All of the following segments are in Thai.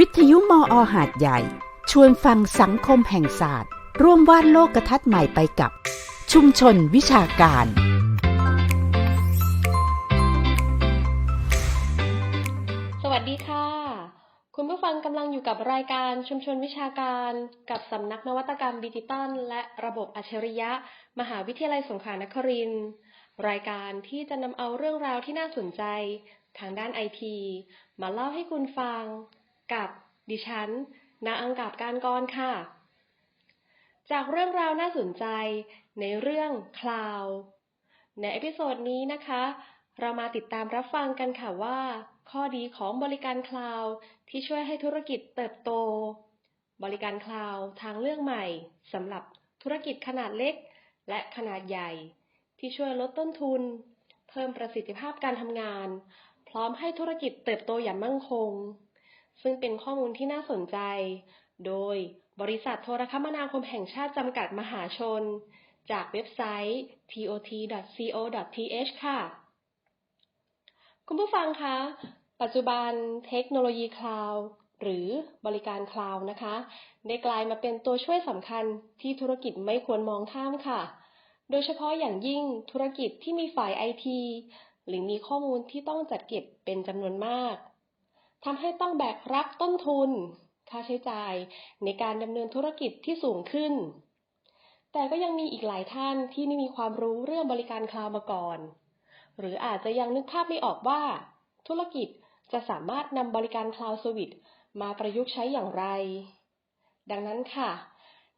วิทยุมออหาดใหญ่ ชวนฟังสังคมแห่งศาสตร์ ร่วมวาดโลกทัศน์ใหม่ไปกับ ชุมชนวิชาการ สวัสดีค่ะ คุณผู้ฟังกำลังอยู่กับรายการชุมชนวิชาการ กับสำนักนวัตกรรมดิจิตอลและระบบอัจฉริยะ มหาวิทยาลัยสงขลานครินทร์รายการที่จะนำเอาเรื่องราวที่น่าสนใจ ทางด้านไอทีมาเล่าให้คุณฟัง กับดิฉันนาอังกาบการกรค่ะ จากเรื่องราวน่าสนใจในเรื่องคลาวในเอพิโซดนี้นะคะ เรามาติดตามรับฟังกันค่ะว่า ข้อดีของบริการคลาวที่ช่วยให้ธุรกิจเติบโต บริการคลาวทางเลือกใหม่สำหรับธุรกิจขนาดเล็ก และขนาดใหญ่ ที่ช่วยลดต้นทุน เพิ่มประสิทธิภาพการทำงาน พร้อมให้ธุรกิจเติบโตอย่างมั่นคง ซึ่งเป็นข้อมูลที่น่าสนใจ โดยบริษัทโทรคมนาคมแห่งชาติจำกัดมหาชน จากเว็บไซต์ tot.co.th ค่ะ คุณผู้ฟังคะ ปัจจุบันเทคโนโลยีคลาวด์หรือบริการคลาวด์นะคะ ได้กลายมาเป็นตัวช่วยสำคัญที่ธุรกิจไม่ควรมองข้ามค่ะ โดยเฉพาะอย่างยิ่งธุรกิจที่มีฝ่ายไอทีหรือมีข้อมูลที่ต้องจัดเก็บเป็นจำนวนมาก ทำให้ต้องแบกรับต้นทุน ค่าใช้จ่ายในการดำเนินธุรกิจที่สูงขึ้น แต่ก็ยังมีอีกหลายท่านที่ไม่มีความรู้เรื่องบริการคลาวมาก่อน หรืออาจจะยังนึกภาพไม่ออกว่า ธุรกิจจะสามารถนำบริการคลาวด์เซอร์วิสมาประยุกต์ใช้อย่างไร ดังนั้นค่ะ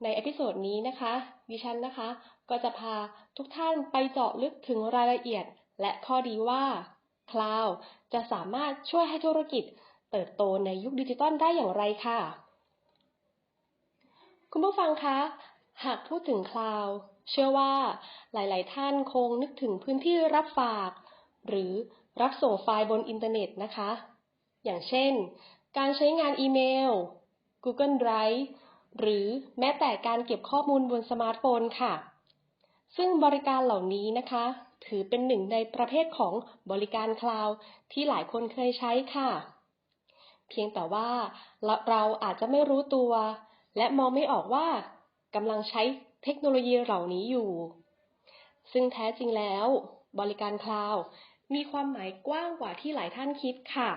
ในเอพิโซดนี้นะคะ ดิฉันนะคะ ก็จะพาทุกท่านไปเจาะลึกถึงรายละเอียด และข้อดีว่าคลาวจะสามารถช่วยให้ธุรกิจ เติบโตในยุคดิจิตอลได้อย่างไรค่ะ คุณผู้ฟังคะ หากพูดถึงคลาวด์เชื่อว่าหลาย ๆ ท่านคงนึกถึงพื้นที่รับฝาก หรือรับส่งไฟล์บนอินเทอร์เน็ตนะคะ อย่างเช่น การใช้งานอีเมล Google Drive หรือแม้แต่การเก็บข้อมูลบนสมาร์ทโฟนค่ะ ซึ่งบริการเหล่านี้นะคะ ถือเป็นหนึ่งในประเภทของบริการคลาวด์ที่หลายคนเคยใช้ค่ะ เพียงแต่ว่าเราอาจจะไม่รู้ตัว และมองไม่ออกว่ากำลังใช้เทคโนโลยีเหล่านี้อยู่ ซึ่งแท้จริงแล้ว บริการคลาวด์มีความหมายกว้างกว่าที่หลายท่านคิดค่ะ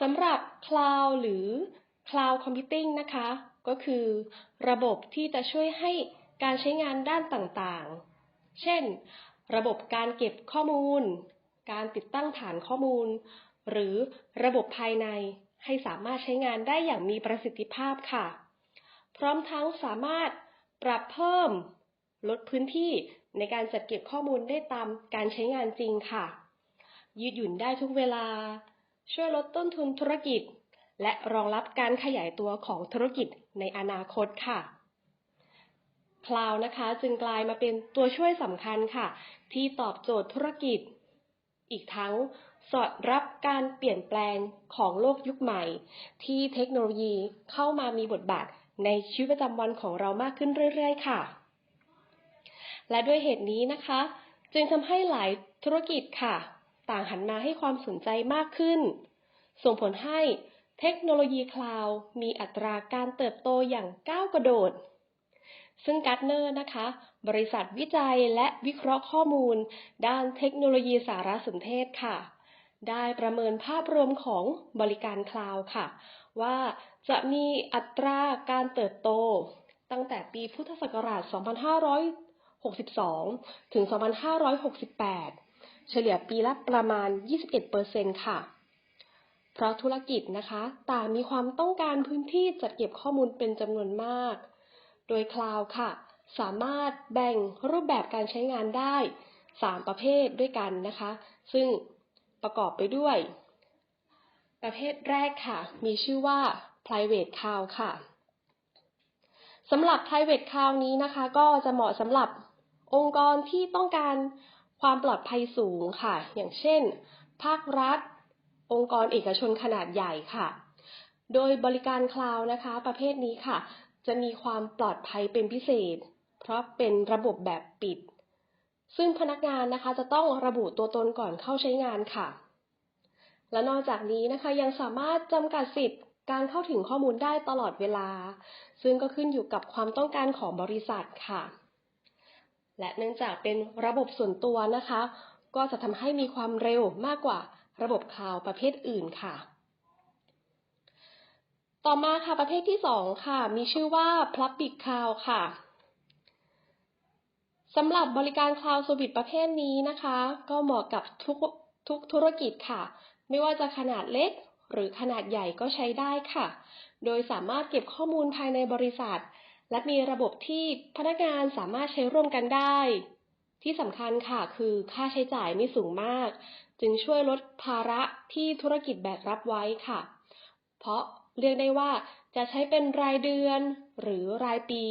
สำหรับคลาวด์หรือ Cloud Computing นะคะ ก็คือระบบที่จะช่วยให้การใช้งานด้านต่างๆ เช่น ระบบการเก็บข้อมูล การติดตั้งฐานข้อมูล หรือระบบภายในให้สามารถใช้งานได้อย่างมีประสิทธิภาพค่ะ พร้อมทั้งสามารถปรับเพิ่ม ลดพื้นที่ในการจัดเก็บข้อมูลได้ตามการใช้งานจริงค่ะ ยืดหยุ่นได้ทุกเวลา ช่วยลดต้นทุนธุรกิจ และรองรับการขยายตัวของธุรกิจในอนาคตค่ะคลาวนะคะจึงกลายมาเป็นตัวช่วยสำคัญค่ะ ที่ตอบโจทย์ธุรกิจ อีกทั้ง สอดรับการเปลี่ยนแปลงของโลกยุคใหม่ ที่เทคโนโลยีเข้ามามีบทบาทในชีวิตประจำวันของเรามากขึ้นเรื่อยๆ ค่ะ และด้วยเหตุนี้นะคะ จึงทำให้หลายธุรกิจค่ะ ต่างหันมาให้ความสนใจมากขึ้น ส่งผลให้เทคโนโลยีคลาวด์มีอัตราการเติบโตอย่างก้าวกระโดด ซึ่งการ์เนอร์นะคะ บริษัทวิจัยและวิเคราะห์ข้อมูล ด้านเทคโนโลยีสารสนเทศค่ะ ได้ประเมินภาพรวมของบริการคลาวด์ค่ะ ว่าจะมีอัตราการเติบโตตั้งแต่ปีพุทธศักราช 2562 ถึง 2568 เฉลี่ยปีละประมาณ 21%ค่ะ เพราะธุรกิจนะคะ ต่างมีความต้องการพื้นที่จัดเก็บข้อมูลเป็นจำนวนมาก โดยคลาวด์ค่ะ สามารถแบ่งรูปแบบการใช้งานได้ 3 ประเภทด้วยกันนะคะ ซึ่ง ประกอบไปด้วย ประเภทแรกค่ะ มีชื่อว่า private cloud ค่ะสำหรับ private cloud นี้นะคะ ก็จะเหมาะสำหรับองค์กรที่ต้องการความปลอดภัยสูงค่ะ อย่างเช่น ภาครัฐ องค์กรเอกชนขนาดใหญ่ค่ะ โดยบริการคลาวด์นะคะ ประเภทนี้ค่ะ จะมีความปลอดภัยเป็นพิเศษ เพราะเป็นระบบแบบปิด ซึ่งพนักงานนะคะจะต้องระบุตัวตนก่อนเข้าใช้งานค่ะ และนอกจากนี้นะคะยังสามารถจำกัดสิทธิ์การเข้าถึงข้อมูลได้ตลอดเวลา ซึ่งก็ขึ้นอยู่กับความต้องการของบริษัทค่ะ และเนื่องจากเป็นระบบส่วนตัวนะคะ ก็จะทำให้มีความเร็วมากกว่าระบบคลาวประเภทอื่นค่ะ ต่อมาค่ะประเภทที่สองค่ะ มีชื่อว่า Public Cloud ค่ะ สำหรับบริการ Cloud Service ประเภทนี้นะคะ ก็เหมาะกับทุกทุกธุรกิจค่ะ ไม่ว่าจะขนาดเล็กหรือขนาดใหญ่ก็ใช้ได้ค่ะ โดยสามารถเก็บข้อมูลภายในบริษัท และมีระบบที่พนักงานสามารถใช้ร่วมกันได้ ที่สำคัญค่ะคือค่าใช้จ่ายไม่สูงมาก จึงช่วยลดภาระที่ธุรกิจแบกรับไว้ค่ะ เพราะเรียกได้ว่าจะใช้เป็นรายเดือนหรือรายปี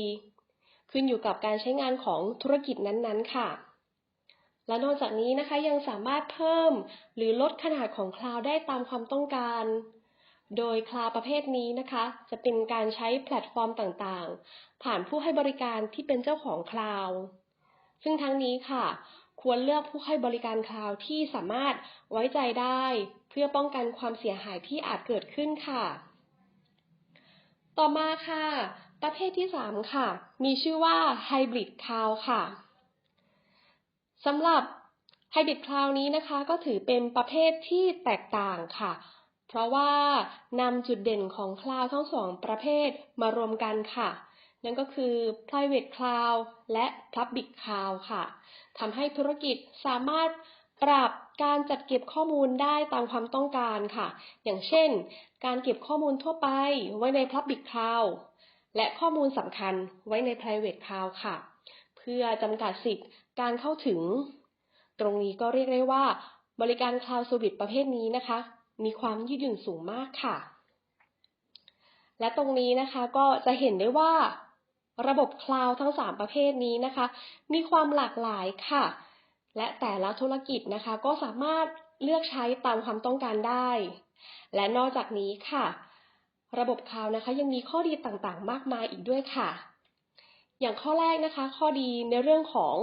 ขึ้นอยู่กับการใช้งานของธุรกิจนั้นๆ ค่ะ และนอกจากนี้นะคะยังสามารถเพิ่มหรือลดขนาดของคลาวได้ตามความต้องการ โดยคลาวประเภทนี้นะคะ จะเป็นการใช้แพลตฟอร์มต่างๆ ผ่านผู้ให้บริการที่เป็นเจ้าของคลาวซึ่งทั้งนี้ค่ะ ควรเลือกผู้ให้บริการคลาวที่สามารถไว้ใจได้ เพื่อป้องกันความเสียหายที่อาจเกิดขึ้นค่ะ ต่อมาค่ะ ประเภทที่ 3 ค่ะ มีชื่อว่า Hybrid Cloud ค่ะสำหรับ Hybrid Cloud นี้นะคะ ก็ถือเป็นประเภทที่แตกต่างค่ะ เพราะว่านำจุดเด่นของคลาวทั้งสองประเภทมารวมกันค่ะ นั่นก็คือ private cloud และ public cloud ค่ะทำให้ธุรกิจสามารถปรับการจัดเก็บข้อมูลได้ตามความต้องการค่ะ อย่างเช่น การเก็บข้อมูลทั่วไปไว้ใน public cloud และข้อมูลสำคัญไว้ใน private cloud ค่ะ เพื่อจำกัดสิทธิ์การเข้าถึง ตรงนี้ก็เรียกได้ว่า บริการ cloud service ประเภทนี้นะคะ มีความยืดหยุ่นสูงมากค่ะ และตรงนี้นะคะก็จะเห็นได้ว่า ระบบคลาวด์ทั้ง 3 ประเภทนี้นะคะ มีความหลากหลายค่ะ และแต่ละธุรกิจนะคะ ก็สามารถเลือกใช้ตามความต้องการได้ และนอกจากนี้ค่ะ ระบบคลาวนะคะ ยังมีข้อดีต่างๆ มากมายอีกด้วยค่ะ อย่างข้อแรกนะคะ ข้อดีในเรื่องของ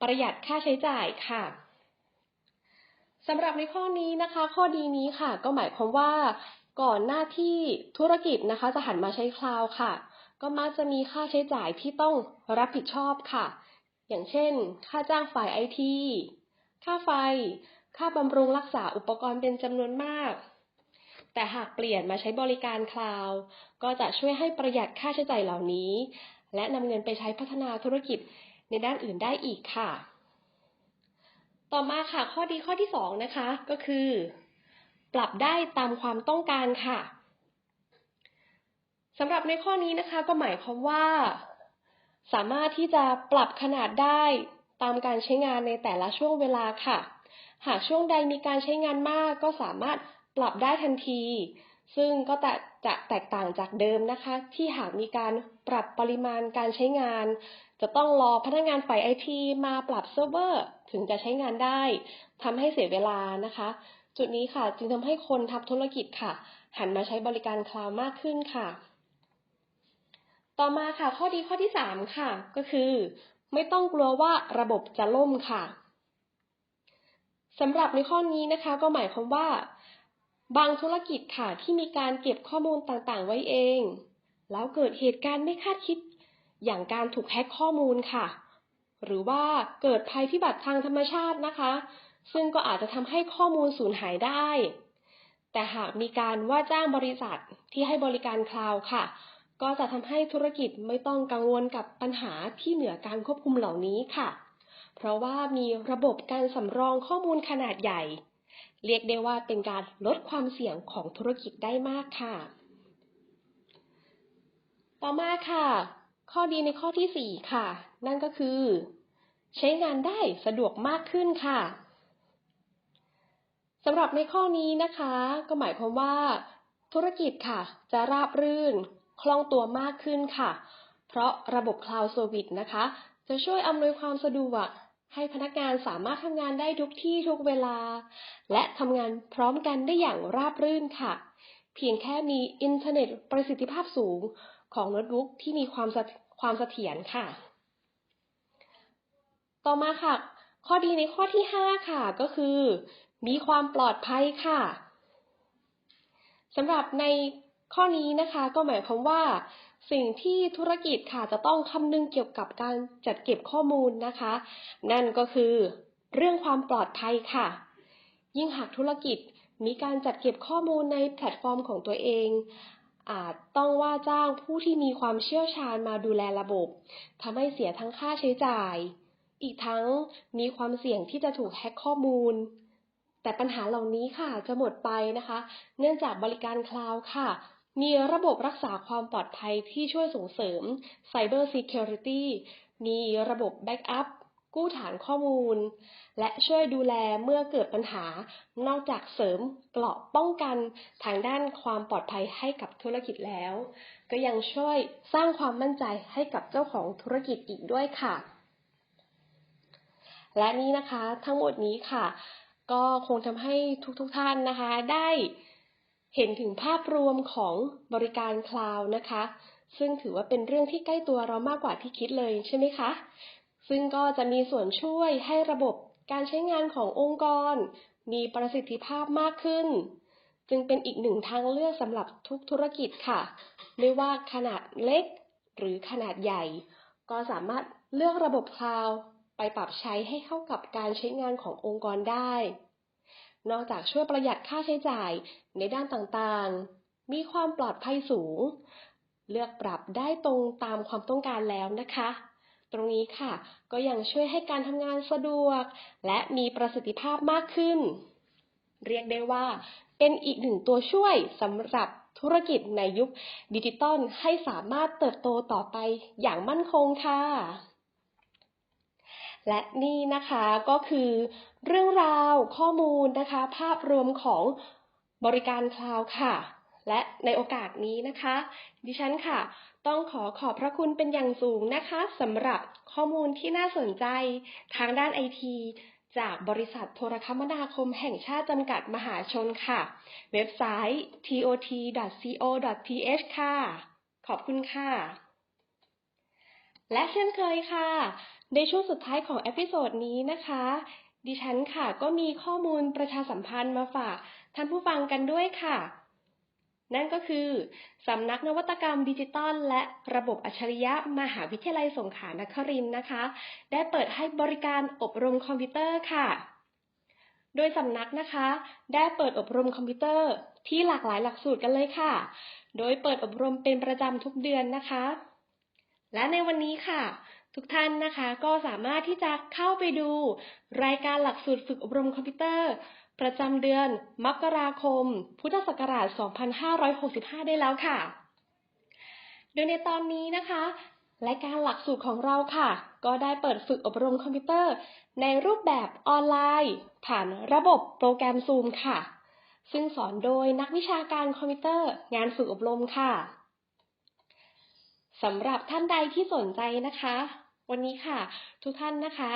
ประหยัดค่าใช้จ่ายค่ะสำหรับในข้อนี้นะคะ ข้อดีนี้ค่ะ ก็หมายความว่าก่อนหน้าที่ธุรกิจนะคะ จะหันมาใช้คลาวค่ะ ก็มักจะมีค่าใช้จ่ายที่ต้องรับผิดชอบค่ะ อย่างเช่น ค่าจ้างฝ่ายไอทีค่าไฟ ค่าบำรุงรักษาอุปกรณ์เป็นจำนวนมาก แต่หากเปลี่ยนมาใช้บริการคลาวด์ก็จะช่วยให้ประหยัดค่าใช้จ่ายเหล่านี้ และนำเงินไปใช้พัฒนาธุรกิจในด้านอื่นได้อีกค่ะ ต่อมาค่ะข้อดีข้อที่ 2 นะคะ ก็คือ ปรับได้ตามความต้องการค่ะสำหรับในข้อนี้นะคะก็หมายความว่า สามารถที่จะปรับขนาดได้ตามการใช้งานในแต่ละช่วงเวลาค่ะ หากช่วงใดมีการใช้งานมากก็สามารถ ปรับได้ทันที ซึ่งก็จะแตกต่างจากเดิมนะคะ ที่หากมีการปรับปริมาณการใช้งาน จะต้องรอพนักงานฝ่ายไอทีมาปรับเซิร์ฟเวอร์ถึงจะใช้งานได้ทำให้เสียเวลานะคะ จุดนี้ค่ะจึงทำให้คนทำธุรกิจค่ะ หันมาใช้บริการคลาวมากขึ้นค่ะ ต่อมาค่ะข้อดีข้อที่ 3 ค่ะ ก็คือ ไม่ต้องกลัวว่าระบบจะล่มค่ะสำหรับในข้อนี้นะคะ ก็หมายความว่า บางธุรกิจค่ะที่มีการเก็บข้อมูลต่างๆ ไว้เอง แล้วเกิดเหตุการณ์ไม่คาดคิด อย่างการถูกแฮ็กข้อมูลค่ะ หรือว่าเกิดภัยพิบัติทางธรรมชาตินะคะ ซึ่งก็อาจจะทำให้ข้อมูลสูญหายได้ แต่หากมีการว่าจ้างบริษัทที่ให้บริการคลาวด์ค่ะ ก็จะทำให้ธุรกิจไม่ต้องกังวลกับปัญหาที่เหนือการควบคุมเหล่านี้ค่ะ เพราะว่ามีระบบการสำรองข้อมูลขนาดใหญ่ เรียกได้ว่าเป็นการลดความเสี่ยงของธุรกิจได้มากค่ะ ต่อมาค่ะ ข้อดีในข้อที่ 4 ค่ะ นั่นก็คือ ใช้งานได้สะดวกมากขึ้นค่ะสำหรับในข้อนี้นะคะ ก็หมายความว่า ธุรกิจค่ะ จะราบรื่นคล่องตัวมากขึ้นค่ะ เพราะระบบ Cloud Service นะคะ จะช่วยอำนวยความสะดวก ให้พนักงานสามารถทำงานได้ทุกที่ทุกเวลา และทำงานพร้อมกันได้อย่างราบรื่นค่ะ เพียงแค่มีอินเทอร์เน็ตประสิทธิภาพสูงของโน้ตบุ๊กที่มีความความเสถียรค่ะ ต่อมาค่ะ ข้อดีในข้อที่ 5 ค่ะก็คือ มีความปลอดภัยค่ะสำหรับในข้อนี้นะคะ ก็หมายความว่า สิ่งที่ธุรกิจค่ะจะต้องคำนึงเกี่ยวกับการจัดเก็บข้อมูลนะคะ นั่นก็คือเรื่องความปลอดภัยค่ะ ยิ่งหากธุรกิจมีการจัดเก็บข้อมูลในแพลตฟอร์มของตัวเอง อาจต้องว่าจ้างผู้ที่มีความเชี่ยวชาญมาดูแลระบบทำให้เสียทั้งค่าใช้จ่าย อีกทั้งมีความเสี่ยงที่จะถูกแฮ็กข้อมูล แต่ปัญหาเหล่านี้ค่ะจะหมดไปนะคะ เนื่องจากบริการคลาวด์ค่ะ มีระบบรักษาความปลอดภัยที่ช่วยส่งเสริม Cyber Security มีระบบแบ็กอัพกู้ฐานข้อมูล และช่วยดูแลเมื่อเกิดปัญหา นอกจากเสริมเกราะป้องกันทางด้านความปลอดภัยให้กับธุรกิจแล้ว ก็ยังช่วยสร้างความมั่นใจให้กับเจ้าของธุรกิจอีกด้วยค่ะ และนี่นะคะทั้งหมดนี้ค่ะ ก็คงทำให้ทุกๆทท่านนะคะได้ เห็นถึงภาพรวมของบริการคลาวนะคะ ซึ่งถือว่าเป็นเรื่องที่ใกล้ตัวเรามากกว่าที่คิดเลยใช่ไหมคะ ซึ่งก็จะมีส่วนช่วยให้ระบบการใช้งานขององค์กร มีประสิทธิภาพมากขึ้น จึงเป็นอีกหนึ่งทางเลือกสำหรับทุกธุรกิจค่ะ ไม่ว่าขนาดเล็กหรือขนาดใหญ่ ก็สามารถเลือกระบบคลาวไปปรับใช้ให้เข้ากับการใช้งานขององค์กรได้ นอกจากช่วยประหยัดค่าใช้จ่ายในด้านต่างๆ มีความปลอดภัยสูง เลือกปรับได้ตรงตามความต้องการแล้วนะคะ ตรงนี้ค่ะ ก็ยังช่วยให้การทำงานสะดวก และมีประสิทธิภาพมากขึ้น เรียกได้ว่า เป็นอีกหนึ่งตัวช่วยสำหรับธุรกิจในยุคดิจิตอลให้สามารถเติบโตต่อไปอย่างมั่นคงค่ะ และนี่นะคะก็คือเรื่องราวข้อมูลนะคะ ภาพรวมของบริการคลาวค่ะ และในโอกาสนี้นะคะ ดิฉันค่ะ ต้องขอขอบพระคุณเป็นอย่างสูงนะคะสำหรับข้อมูลที่น่าสนใจทางด้านไอทีจากบริษัทโทรคมนาคมแห่งชาติจำกัดมหาชนค่ะ เว็บไซต์ tot.co.th ค่ะ ขอบคุณค่ะ และเช่นเคยค่ะ ในช่วงสุดท้ายของเอพิโซดนี้นะคะ ดิฉันค่ะก็มีข้อมูลประชาสัมพันธ์มาฝากท่านผู้ฟังกันด้วยค่ะ นั่นก็คือสำนักนวัตกรรมดิจิตอลและระบบอัจฉริยะมหาวิทยาลัยสงขลานครินทร์นะคะ ได้เปิดให้บริการอบรมคอมพิวเตอร์ค่ะ โดยสำนักนะคะ ได้เปิดอบรมคอมพิวเตอร์ที่หลากหลายหลักสูตรกันเลยค่ะ โดยเปิดอบรมเป็นประจำทุกเดือนนะคะ และในวันนี้ค่ะ ทุกท่านนะคะก็สามารถที่จะเข้าไปดู รายการหลักสูตรฝึกอบรมคอมพิวเตอร์ ประจำเดือนมกราคม พุทธศักราช 2565 ได้แล้วค่ะ โดยในตอนนี้นะคะ รายการหลักสูตรของเราค่ะ ก็ได้เปิดฝึกอบรมคอมพิวเตอร์ ในรูปแบบออนไลน์ ผ่านระบบโปรแกรม Zoom ค่ะ ซึ่งสอนโดยนักวิชาการคอมพิวเตอร์ งานฝึกอบรมค่ะ สำหรับท่านใดที่สนใจนะคะ วันนี้ค่ะ ทุกท่านนะคะ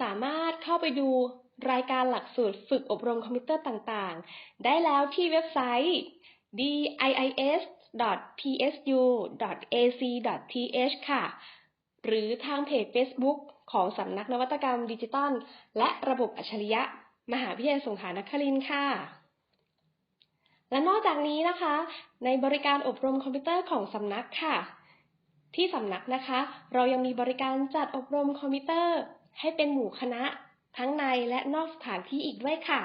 สามารถเข้าไปดูรายการหลักสูตรฝึกอบรมคอมพิวเตอร์ต่างๆ ได้แล้วที่เว็บไซต์ diis.psu.ac.th ค่ะ หรือทางเพจ Facebook ของสำนักนวัตกรรมดิจิตอลและระบบอัจฉริยะ มหาวิทยาลัยสงขลานครินทร์ค่ะ และนอกจากนี้นะคะ ในบริการอบรมคอมพิวเตอร์ของสำนักค่ะ ที่สำนักนะคะ เรายังมีบริการจัดอบรมคอมพิวเตอร์ ให้เป็นหมู่คณะ ทั้งในและนอกสถานที่อีกด้วยค่ะ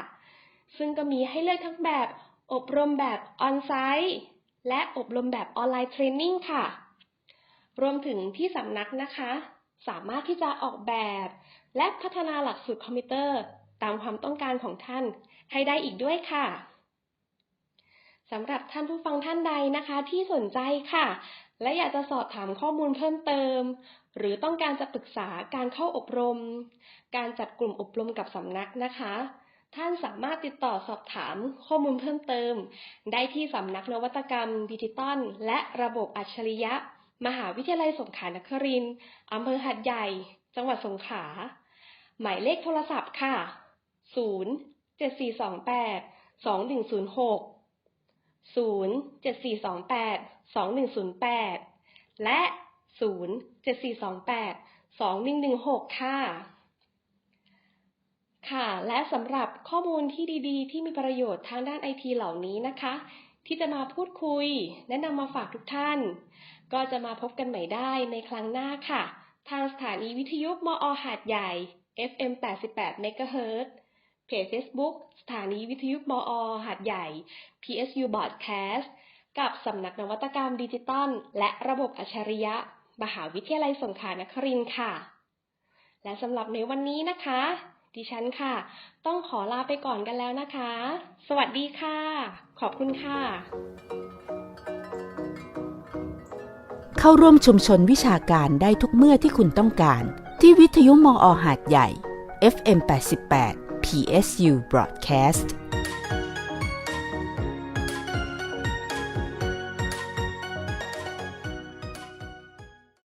ซึ่งก็มีให้เลือกทั้งแบบ อบรมแบบออนไซต์และอบรมแบบออนไลน์เทรนนิ่งค่ะ รวมถึงที่สำนักนะคะ สามารถที่จะออกแบบ และพัฒนาหลักสูตรคอมพิวเตอร์ ตามความต้องการของท่านให้ได้อีกด้วยค่ะสำหรับท่านผู้ฟังท่านใดนะคะที่สนใจค่ะ และอยากจะสอบถามข้อมูลเพิ่มเติม หรือต้องการจะปรึกษาการเข้าอบรม การจัดกลุ่มอบรมกับสำนักนะคะ ท่านสามารถติดต่อสอบถามข้อมูลเพิ่มเติม ได้ที่สำนักนวัตกรรม ดิจิตอลและระบบอัจฉริยะ มหาวิทยาลัยสงขลานครินทร์อำเภอหัดใหญ่ จังหวัดสงขลาหมายเลขโทรศัพท์ค่ะ 0 7428 2106 0 7428 2108 และ 0 7428 2116 ค่ะ ค่ะ และสำหรับข้อมูลที่ดีๆ ที่มีประโยชน์ทางด้านไอทีเหล่านี้นะคะ ที่จะมาพูดคุย แนะนำมาฝากทุกท่าน ก็จะมาพบกันใหม่ได้ในครั้งหน้าค่ะ ทางสถานีวิทยุมอหาดใหญ่ FM 88 MHz เพจ Facebook สถานีวิทยุมอหาดใหญ่ PSU Broadcast กับสำนักนวัตกรรมดิจิตอลและระบบอัจฉริยะ มหาวิทยาลัยสงขลานครินทร์ค่ะ และสำหรับในวันนี้นะคะ ดิฉันค่ะ ต้องขอลาไปก่อนกันแล้วนะคะ สวัสดีค่ะ ขอบคุณค่ะ เข้าร่วมชุมชนวิชาการได้ทุกเมื่อที่คุณต้องการ ที่วิทยุมอหาดใหญ่ FM 88 PSU Broadcast